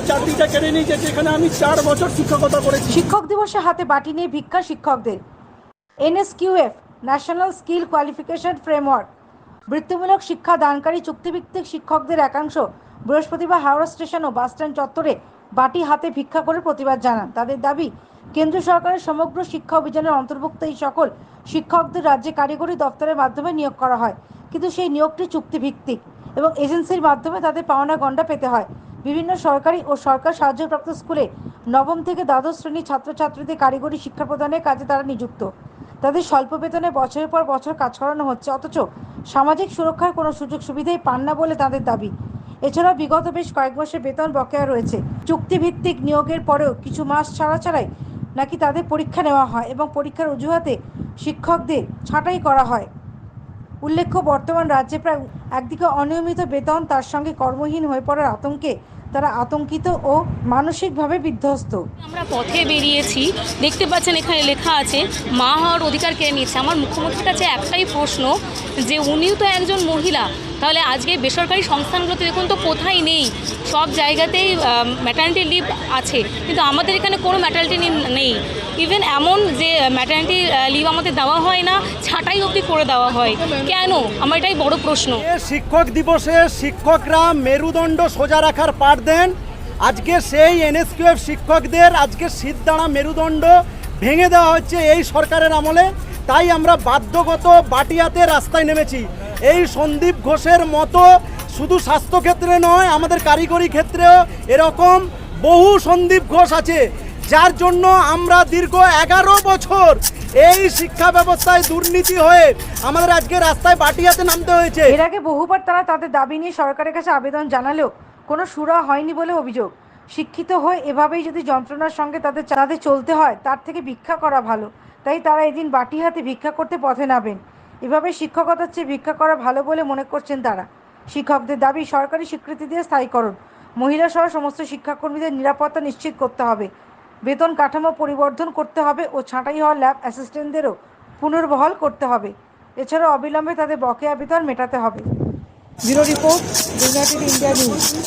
আমার চাকরিটা কেড়ে নিয়েছে যেখানে আমি চার বছর শিক্ষকতা করেছি। শিক্ষক দিবসে হাতে বাটি নিয়ে ভিক্ষা শিক্ষকদের। NSQF national skill qualification framework বৃত্তিমূলক শিক্ষা দানকারী চুক্তিভিত্তিক শিক্ষকদের একাংশ বৃহস্পতিবার হাওড়া স্টেশন ও বাসস্ট্যান্ড চত্বরে বাটি হাতে ভিক্ষা করে প্রতিবাদ জানান। তাদের দাবি কেন্দ্র সরকারের সমগ্র শিক্ষা অভিযানের অন্তর্ভুক্ত এই সকল শিক্ষকদের রাজ্যে কারিগরি দপ্তরের মাধ্যমে নিয়োগ করা হয়। কিন্তু সেই নিয়োগটি চুক্তিভিত্তিক এবং এজেন্সির মাধ্যমে তাদের পাওনা গণ্ডা পেতে হয়। বিভিন্ন সরকারি ও সরকার সাহায্যপ্রাপ্ত স্কুলে নবম থেকে দ্বাদশ শ্রেণির ছাত্রছাত্রীদের কারিগরি শিক্ষা প্রদানের কাজে তারা নিযুক্ত। তাদের স্বল্প বেতনে বছরের পর বছর কাজ করানো হচ্ছে, অথচ সামাজিক সুরক্ষার কোনো সুযোগ সুবিধাই পান না বলে তাদের দাবি। এছাড়া বিগত বেশ কয়েক মাসের বেতন বকেয়া রয়েছে। চুক্তিভিত্তিক নিয়োগের পরেও কিছু মাস ছাড়া ছাড়াই নাকি তাদের পরীক্ষা নেওয়া হয় এবং পরীক্ষার অজুহাতে শিক্ষকদের ছাঁটাই করা হয়। উল্লেখ্য, বর্তমান রাজ্যে প্রায় একদিকে অনিয়মিত বেতন তার সঙ্গে কর্মহীন হয়ে পড়ার আতঙ্কে তারা আতঙ্কিত ও মানসিকভাবে বিধ্বস্ত। আমরা পথে বেরিয়েছি। দেখতে পাচ্ছেন এখানে লেখা আছে, মা হওয়ার অধিকার কে নিয়েছে। আমার মুখ্যমন্ত্রীর কাছে একটাই প্রশ্ন যে, উনিও তো একজন মহিলা। তাহলে আজকে বেসরকারি সংস্থানগুলোতে দেখুন তো কোথায় নেই। সব জায়গাতেই ম্যাটার্নিটি লিভ আছে। কিন্তু আমাদের এখানে কোনো ম্যাটার্নিটি নেই। ইভেন এমন যে ম্যাটার্নিটি লিভ আমাদের দেওয়া হয় না, ছাঁটাই অবধি করে দেওয়া হয়। কেন? আমার এটাই বড় প্রশ্ন। শিক্ষক দিবসে শিক্ষকরা মেরুদণ্ড সোজা রাখার পাঠ দেন। আজকে সেই এনএসকিউএফ শিক্ষকদের আজকে সিদ্ধারা মেরুদণ্ড ভেঙে দেওয়া হচ্ছে এই সরকারের আমলে। তাই আমরা বাধ্যগত বাটিয়াতে রাস্তায় নেমেছি। এই সন্দীপ ঘোষের মতো শুধু স্বাস্থ্যক্ষেত্রে নয়, আমাদের কারিগরি ক্ষেত্রেও এরকম বহু সন্দীপ ঘোষ আছে। যার জন্য আমরা দীর্ঘ এগারো বছর এই শিক্ষা ব্যবস্থায় দুর্নীতি হয়ে আমাদের আজকে রাস্তায় বাটিয়াতে নামতে হয়েছে। এর আগে বহুবার তারা তাদের দাবি নিয়ে সরকারের কাছে আবেদন জানালেও কোনো সুরা হয়নি বলে অভিযোগ। শিক্ষিত হয়ে এভাবেই যদি যন্ত্রণার সঙ্গে তাদের তাদের চলতে হয়, তার থেকে ভিক্ষা করা ভালো। তাই তারা এদিন বাটি হাতে ভিক্ষা করতে পথে নামেন। এভাবে শিক্ষকতার চেয়ে ভিক্ষা করা ভালো বলে মনে করছেন তারা। শিক্ষকদের দাবি সরকারি স্বীকৃতি দিয়ে স্থায়ীকরণ। মহিলা সহ সমস্ত শিক্ষাকর্মীদের নিরাপত্তা নিশ্চিত করতে হবে। বেতন কাঠামো পরিবর্ধন করতে হবে ও ছাঁটাই হওয়া ল্যাব অ্যাসিস্ট্যান্টদেরও পুনর্বহাল করতে হবে। এছাড়া অবিলম্বে তাদের বকেয়া বেতন মেটাতে হবে। Bureau report united India news.